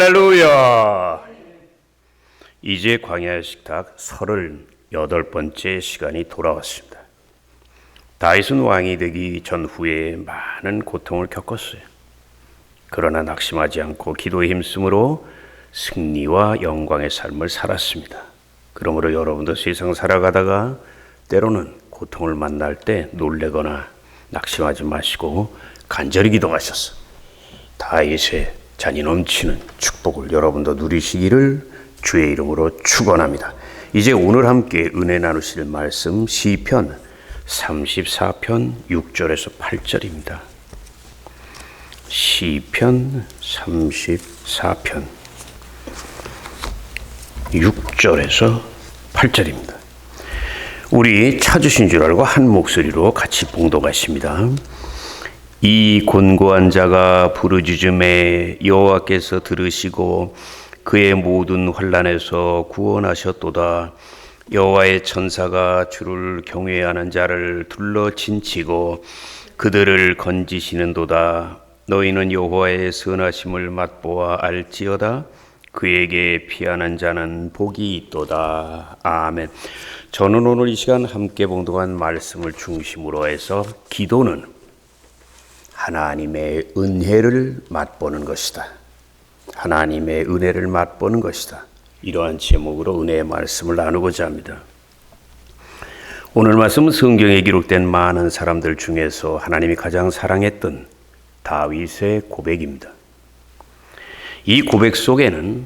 할렐루야! 이제 광야의 식탁 38번째 시간이 돌아왔습니다. 다윗은 왕이 되기 전후에 많은 고통을 겪었어요. 그러나 낙심하지 않고 기도에 힘쓰므로 승리와 영광의 삶을 살았습니다. 그러므로 여러분도 세상 살아가다가 때로는 고통을 만날 때 놀래거나 낙심하지 마시고 간절히 기도하셔서 다윗의 잔이 넘치는 축복을 여러분도 누리시기를 주의 이름으로 축원합니다. 이제 오늘 함께 은혜 나누실 말씀 시편 34편 6절에서 8절입니다. 시편 34편 6절에서 8절입니다. 우리 찾으신 줄 알고 한 목소리로 같이 봉독하십니다. 이 곤고한 자가 부르짖음에 여호와께서 들으시고 그의 모든 환란에서 구원하셨도다. 여호와의 천사가 주를 경외하는 자를 둘러 친치고 그들을 건지시는도다. 너희는 여호와의 선하심을 맛보아 알지어다. 그에게 피하는 자는 복이 있도다. 아멘. 저는 오늘 이 시간 함께 봉독한 말씀을 중심으로 해서 기도는 하나님의 은혜를 맛보는 것이다. 하나님의 은혜를 맛보는 것이다. 이러한 제목으로 은혜의 말씀을 나누고자 합니다. 오늘 말씀은 성경에 기록된 많은 사람들 중에서 하나님이 가장 사랑했던 다윗의 고백입니다. 이 고백 속에는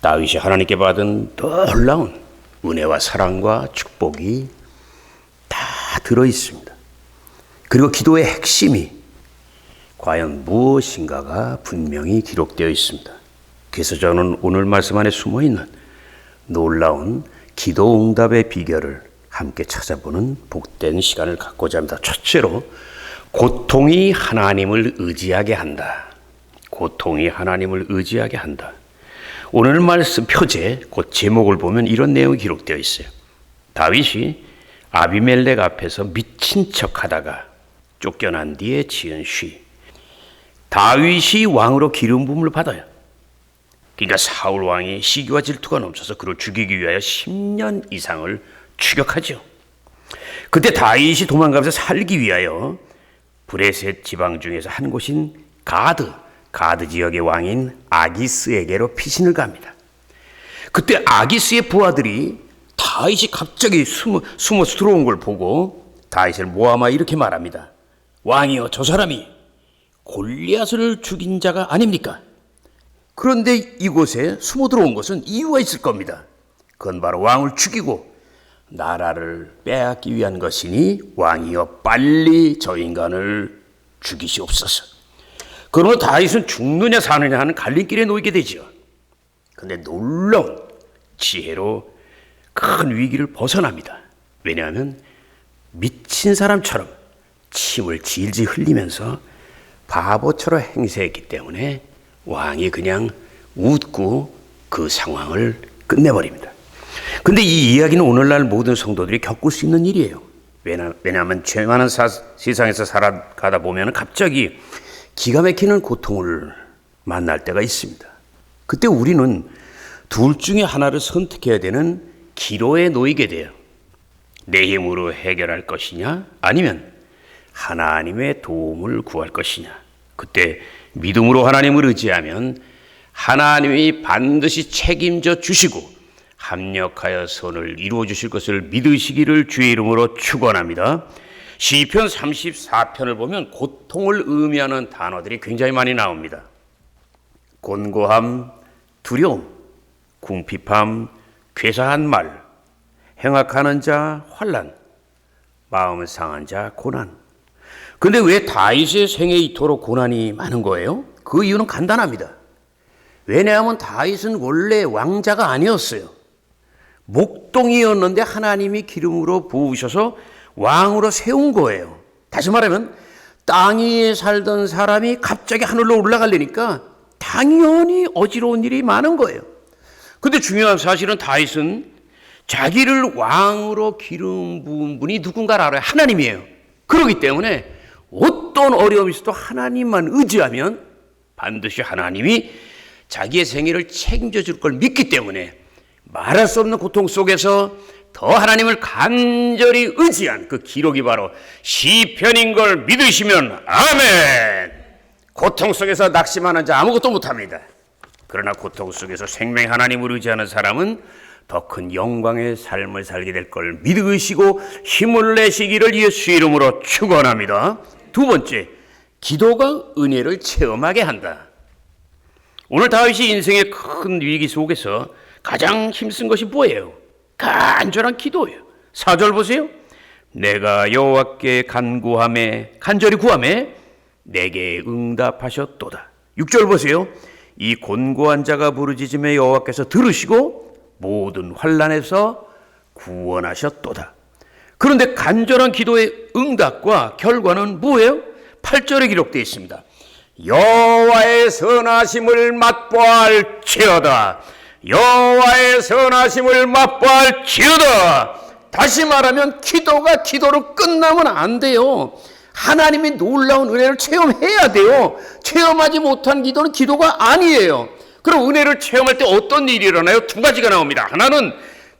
다윗이 하나님께 받은 놀라운 은혜와 사랑과 축복이 다 들어 있습니다. 그리고 기도의 핵심이 과연 무엇인가가 분명히 기록되어 있습니다. 그래서 저는 오늘 말씀 안에 숨어 있는 놀라운 기도 응답의 비결을 함께 찾아보는 복된 시간을 갖고자 합니다. 첫째로 고통이 하나님을 의지하게 한다. 고통이 하나님을 의지하게 한다. 오늘 말씀 표제 곧 제목을 보면 이런 내용이 기록되어 있어요. 다윗이 아비멜렉 앞에서 미친 척하다가 쫓겨난 뒤에 지은 시. 다윗이 왕으로 기름 부음을 받아요. 그러니까 사울 왕이 시기와 질투가 넘쳐서 그를 죽이기 위하여 10년 이상을 추격하죠. 그때 다윗이 도망가면서 살기 위하여 브레셋 지방 중에서 한 곳인 가드, 가드 지역의 왕인 아기스에게로 피신을 갑니다. 그때 아기스의 부하들이 다윗이 갑자기 숨어, 숨어서 들어온 걸 보고 다윗을 모함하 이렇게 말합니다. 왕이여 저 사람이 골리앗을 죽인 자가 아닙니까? 그런데 이곳에 숨어 들어온 것은 이유가 있을 겁니다. 그건 바로 왕을 죽이고 나라를 빼앗기 위한 것이니 왕이여 빨리 저 인간을 죽이시옵소서. 그러면 다윗은 죽느냐 사느냐 하는 갈림길에 놓이게 되죠. 근데 놀라운 지혜로 큰 위기를 벗어납니다. 왜냐하면 미친 사람처럼 침을 질질 흘리면서 바보처럼 행세했기 때문에 왕이 그냥 웃고 그 상황을 끝내버립니다. 근데 이 이야기는 오늘날 모든 성도들이 겪을 수 있는 일이에요. 왜냐하면 죄 많은 사, 세상에서 살아가다 보면 갑자기 기가 막히는 고통을 만날 때가 있습니다. 그때 우리는 둘 중에 하나를 선택해야 되는 기로에 놓이게 돼요. 내 힘으로 해결할 것이냐? 아니면 하나님의 도움을 구할 것이냐? 그때 믿음으로 하나님을 의지하면 하나님이 반드시 책임져 주시고 합력하여 선을 이루어 주실 것을 믿으시기를 주의 이름으로 축원합니다. 시편 34편을 보면 고통을 의미하는 단어들이 굉장히 많이 나옵니다. 곤고함, 두려움, 궁핍함, 괴사한 말, 행악하는 자, 환란, 마음 상한 자, 고난. 근데 왜 다윗의 생에 이토록 고난이 많은 거예요? 그 이유는 간단합니다. 왜냐하면 다윗은 원래 왕자가 아니었어요. 목동이었는데 하나님이 기름으로 부으셔서 왕으로 세운 거예요. 다시 말하면 땅 위에 살던 사람이 갑자기 하늘로 올라가려니까 당연히 어지러운 일이 많은 거예요. 근데 중요한 사실은 다윗은 자기를 왕으로 기름 부은 분이 누군가를 알아요. 하나님이에요. 그렇기 때문에 어떤 어려움이 있어도 하나님만 의지하면 반드시 하나님이 자기의 생애를 책임져 줄 걸 믿기 때문에 말할 수 없는 고통 속에서 더 하나님을 간절히 의지한 그 기록이 바로 시편인 걸 믿으시면 아멘. 고통 속에서 낙심하는 자 아무것도 못합니다. 그러나 고통 속에서 생명 하나님을 의지하는 사람은 더 큰 영광의 삶을 살게 될 걸 믿으시고 힘을 내시기를 예수 이름으로 축원합니다. 두 번째, 기도가 은혜를 체험하게 한다. 오늘 다윗이 인생의 큰 위기 속에서 가장 힘쓴 것이 뭐예요? 간절한 기도예요. 사절 보세요. 내가 여호와께 간구함에 간절히 구함에 내게 응답하셨도다. 6절 보세요. 이 곤고한 자가 부르짖음에 여호와께서 들으시고 모든 환란에서 구원하셨도다. 그런데 간절한 기도의 응답과 결과는 뭐예요? 8절에 기록되어 있습니다. 여호와의 선하심을 맛보할지어다. 여호와의 선하심을 맛보할지어다. 다시 말하면 기도가 기도로 끝나면 안 돼요. 하나님이 놀라운 은혜를 체험해야 돼요. 체험하지 못한 기도는 기도가 아니에요. 그럼 은혜를 체험할 때 어떤 일이 일어나요? 두 가지가 나옵니다. 하나는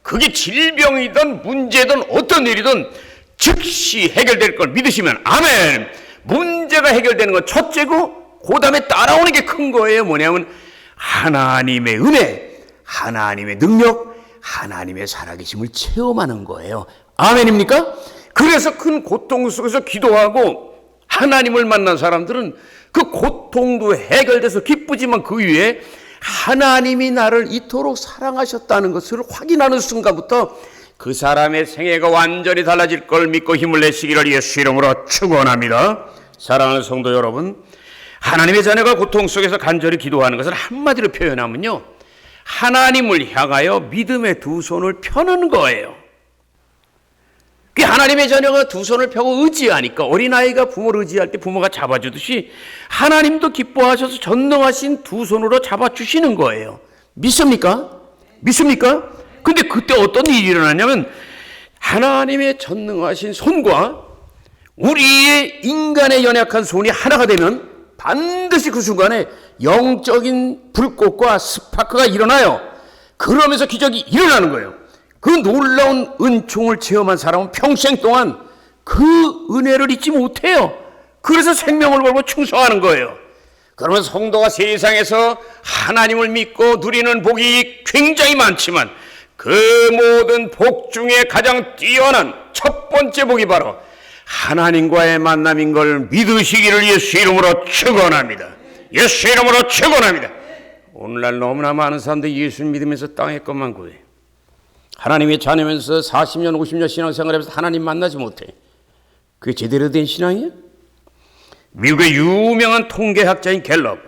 그게 질병이든 문제든 어떤 일이든 즉시 해결될 걸 믿으시면 아멘. 문제가 해결되는 건 첫째고 그 다음에 따라오는 게 큰 거예요. 뭐냐면 하나님의 은혜, 하나님의 능력, 하나님의 살아계심을 체험하는 거예요. 아멘입니까? 그래서 큰 고통 속에서 기도하고 하나님을 만난 사람들은 그 고통도 해결돼서 기쁘지만 그 위에 하나님이 나를 이토록 사랑하셨다는 것을 확인하는 순간부터 그 사람의 생애가 완전히 달라질 걸 믿고 힘을 내시기를 예수 이름으로 축원합니다. 사랑하는 성도 여러분, 하나님의 자녀가 고통 속에서 간절히 기도하는 것을 한마디로 표현하면요. 하나님을 향하여 믿음의 두 손을 펴는 거예요. 그 하나님의 자녀가 두 손을 펴고 의지하니까 어린아이가 부모를 의지할 때 부모가 잡아주듯이 하나님도 기뻐하셔서 전능하신 두 손으로 잡아주시는 거예요. 믿습니까? 믿습니까? 근데 그때 어떤 일이 일어나냐면 하나님의 전능하신 손과 우리의 인간의 연약한 손이 하나가 되면 반드시 그 순간에 영적인 불꽃과 스파크가 일어나요. 그러면서 기적이 일어나는 거예요. 그 놀라운 은총을 체험한 사람은 평생 동안 그 은혜를 잊지 못해요. 그래서 생명을 걸고 충성하는 거예요. 그러면 성도가 세상에서 하나님을 믿고 누리는 복이 굉장히 많지만 그 모든 복 중에 가장 뛰어난 첫 번째 복이 바로 하나님과의 만남인 걸 믿으시기를 예수 이름으로 축원합니다. 예수 이름으로 축원합니다. 오늘날 너무나 많은 사람들이 예수 믿으면서 땅의 것만 구해. 하나님의 자녀면서 40년, 50년 신앙생활하면서 하나님 만나지 못해. 그게 제대로 된 신앙이야? 미국의 유명한 통계학자인 갤럽.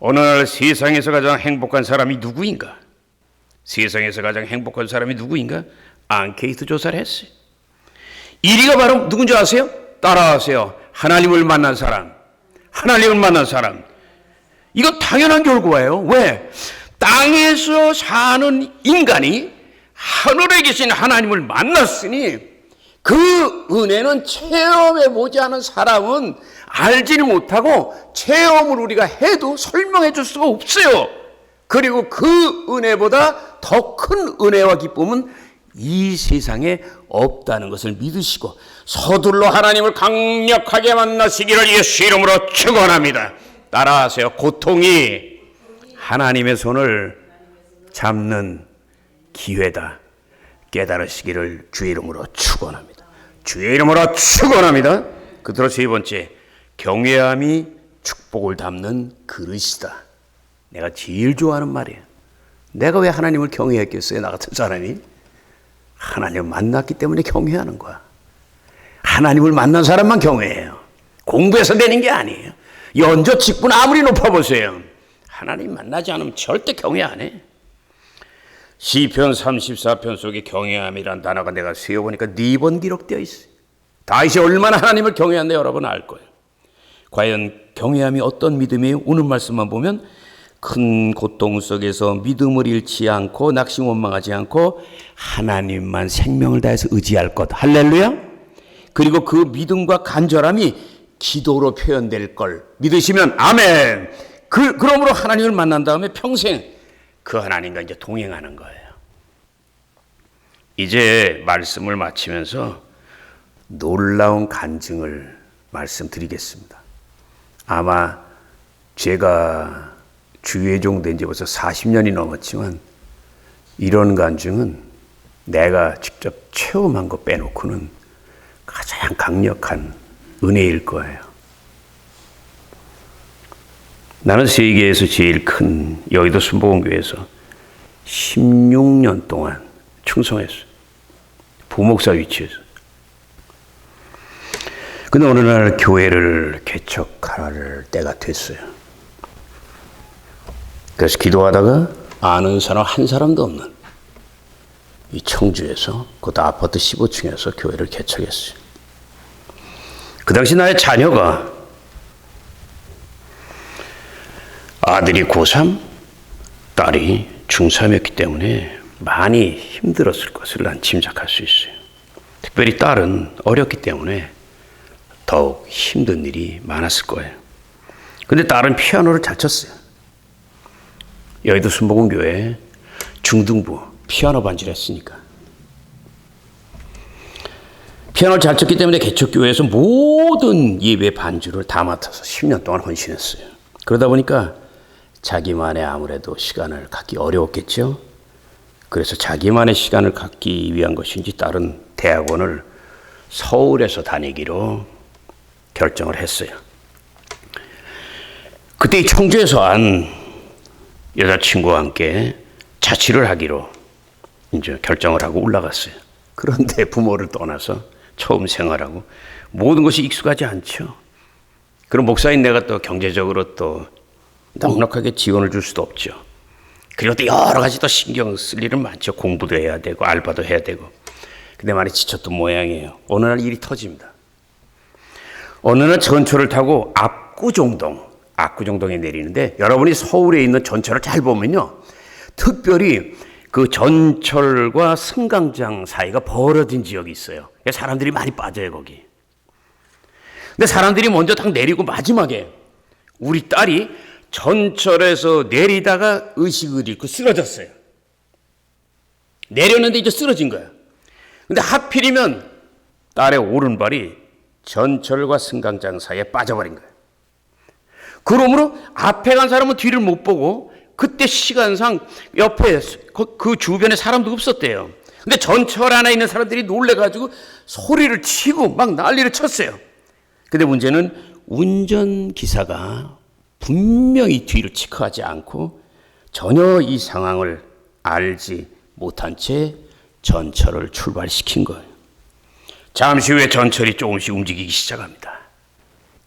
날 세상에서 가장 행복한 사람이 누구인가? 세상에서 가장 행복한 사람이 누구인가? 앙케이트 조사를 했어요. 1위가 바로 누군지 아세요? 따라하세요. 하나님을 만난 사람. 하나님을 만난 사람. 이거 당연한 결과예요. 왜? 땅에서 사는 인간이 하늘에 계신 하나님을 만났으니 그 은혜는 체험해 보지 않은 사람은 알지를 못하고 체험을 우리가 해도 설명해 줄 수가 없어요. 그리고 그 은혜보다 더 큰 은혜와 기쁨은 이 세상에 없다는 것을 믿으시고 서둘러 하나님을 강력하게 만나시기를 예수 이름으로 축원합니다. 따라하세요. 고통이 하나님의 손을 잡는 기회다. 깨달으시기를 주의 이름으로 축원합니다. 주의 이름으로 축원합니다. 그대로 세 번째 경외함이 축복을 담는 그릇이다. 내가 제일 좋아하는 말이에요. 내가 왜 하나님을 경외했겠어요? 나 같은 사람이 하나님을 만났기 때문에 경외하는 거야. 하나님을 만난 사람만 경외해요. 공부해서 되는 게 아니에요. 연저 직분 아무리 높아 보세요. 하나님 만나지 않으면 절대 경외 안 해. 시편 34편 속에 경외함이란 단어가 내가 세어보니까 네 번 기록되어 있어요. 다윗이 얼마나 하나님을 경외한데 여러분 알 거예요. 과연 경외함이 어떤 믿음이에요? 오늘 말씀만 보면 큰 고통 속에서 믿음을 잃지 않고 낙심 원망하지 않고 하나님만 생명을 다해서 의지할 것. 할렐루야. 그리고 그 믿음과 간절함이 기도로 표현될 걸 믿으시면 아멘. 그, 그러므로 하나님을 만난 다음에 평생 그 하나님과 이제 동행하는 거예요. 이제 말씀을 마치면서 놀라운 간증을 말씀드리겠습니다. 아마 제가 주회종 된 지 벌써 40년이 넘었지만 이런 간증은 내가 직접 체험한 거 빼놓고는 가장 강력한 은혜일 거예요. 나는 세계에서 제일 큰 여의도 순복음교회에서 16년 동안 충성했어요. 부목사 위치에서. 근데 어느 날 교회를 개척할 때가 됐어요. 그래서 기도하다가 아는 사람 한 사람도 없는 이 청주에서 그것도 아파트 15층에서 교회를 개척했어요. 그 당시 나의 자녀가 아들이 고3, 딸이 중3이었기 때문에 많이 힘들었을 것을 난 짐작할 수 있어요. 특별히 딸은 어렸기 때문에 더욱 힘든 일이 많았을 거예요. 근데 딸은 피아노를 잘 쳤어요. 여의도 순복음교회 중등부 피아노 반지를 했으니까. 피아노를 잘 쳤기 때문에 개척교회에서 모든 예배 반주를 다 맡아서 10년 동안 헌신했어요. 그러다 보니까 자기만의 아무래도 시간을 갖기 어려웠겠죠. 그래서 자기만의 시간을 갖기 위한 것인지 다른 대학원을 서울에서 다니기로 결정을 했어요. 그때 이 청주에서 한 여자친구와 함께 자취를 하기로 이제 결정을 하고 올라갔어요. 그런데 부모를 떠나서 처음 생활하고 모든 것이 익숙하지 않죠. 그럼 목사인 내가 또 경제적으로 또 넉넉하게 지원을 줄 수도 없죠. 그리고 또 여러 가지 또 신경 쓸 일은 많죠. 공부도 해야 되고 알바도 해야 되고. 근데 많이 지쳤던 모양이에요. 어느 날 일이 터집니다. 어느 날 전철을 타고 압구정동, 압구정동에 내리는데 여러분이 서울에 있는 전철을 잘 보면요. 특별히 그 전철과 승강장 사이가 벌어진 지역이 있어요. 사람들이 많이 빠져요, 거기. 근데 사람들이 먼저 딱 내리고 마지막에 우리 딸이 전철에서 내리다가 의식을 잃고 쓰러졌어요. 내렸는데 이제 쓰러진 거야. 근데 하필이면 딸의 오른발이 전철과 승강장 사이에 빠져버린 거예요. 그러므로 앞에 간 사람은 뒤를 못 보고 그때 시간상 옆에 그, 그 주변에 사람도 없었대요. 근데 전철 안에 있는 사람들이 놀래가지고 소리를 치고 막 난리를 쳤어요. 근데 문제는 운전기사가 분명히 뒤를 치크하지 않고 전혀 이 상황을 알지 못한 채 전철을 출발시킨 거예요. 잠시 후에 전철이 조금씩 움직이기 시작합니다.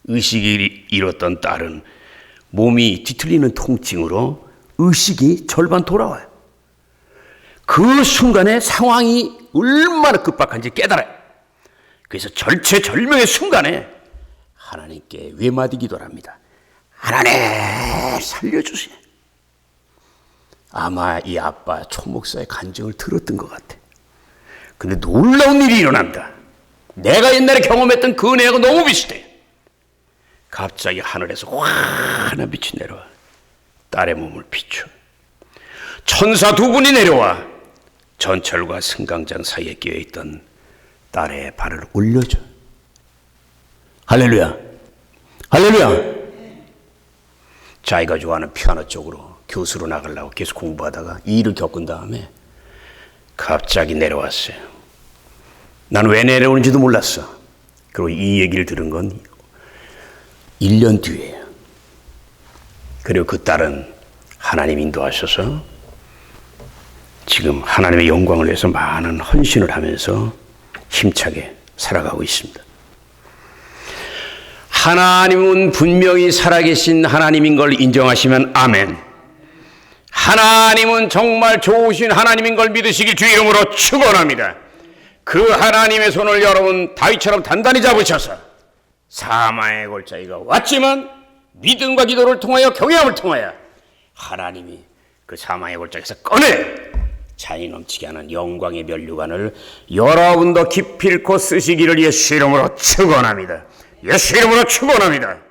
의식이 잃었던 딸은 몸이 뒤틀리는 통증으로 의식이 절반 돌아와요. 그 순간에 상황이 얼마나 급박한지 깨달아요. 그래서 절체절명의 순간에 하나님께 외마디 기도를 합니다. 하나님 살려주세요. 아마 이 아빠 초목사의 간증을 들었던 것 같아. 근데 놀라운 일이 일어납니다. 내가 옛날에 경험했던 그 은혜하고 너무 비슷해. 갑자기 하늘에서 환한 빛이 내려와 딸의 몸을 비춰. 천사 두 분이 내려와 전철과 승강장 사이에 끼어 있던 딸의 발을 올려줘. 할렐루야. 할렐루야. 자기가 좋아하는 피아노 쪽으로 교수로 나가려고 계속 공부하다가 이 일을 겪은 다음에 갑자기 내려왔어요. 나는 왜 내려오는지도 몰랐어. 그리고 이 얘기를 들은 건 1년 뒤에요. 그리고 그 딸은 하나님 인도하셔서 지금 하나님의 영광을 위해서 많은 헌신을 하면서 힘차게 살아가고 있습니다. 하나님은 분명히 살아계신 하나님인 걸 인정하시면 아멘. 하나님은 정말 좋으신 하나님인 걸 믿으시기 주 이름으로 축원합니다. 그 하나님의 손을 여러분 다윗처럼 단단히 잡으셔서 사마의 골짜기가 왔지만 믿음과 기도를 통하여 경외함을 통하여 하나님이 그 사마의 골짜기에서 꺼내 잔이 넘치게 하는 영광의 면류관을 여러분도 기필코 쓰시기를 예수 이름으로 축원합니다. 예수 이름으로 축원합니다.